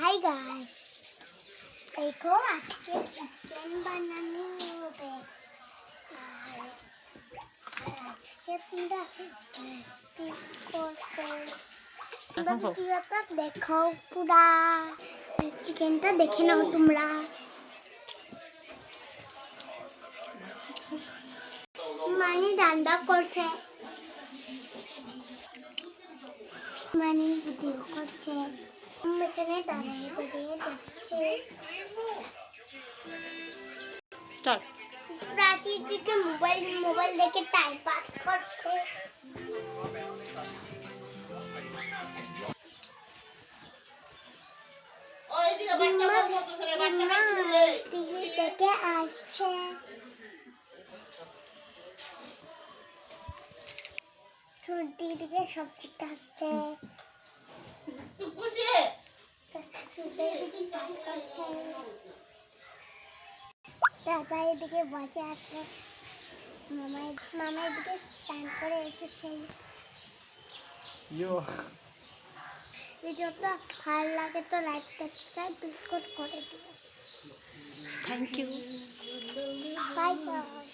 Hi guys দেখো আজকে chicken বানানো হবে আর আজকে তোমরা কি খাও। ভিডিওটা দেখো পুরা চিকেনটা দেখে নাও তোমরা মানে রান্না করছে। মানে ভিডিও করছে। এখানে দাঁড়িয়ে দাঁড়িয়ে দেখছি স্টার্ট প্রাচীর দিকে মোবাইল মোবাইল দেখে টাইম পাস করছে দেখে আসছে ছুটি সবজি কাটছে দাদা এদিকে বসে আছে। মামাই মামা এদিকে স্নান করে এসেছে। ভিডিওটা ভালো লাগে তো লাইক সাবস্ক্রাইব বিস্কুট করে দিও। Thank you bye bye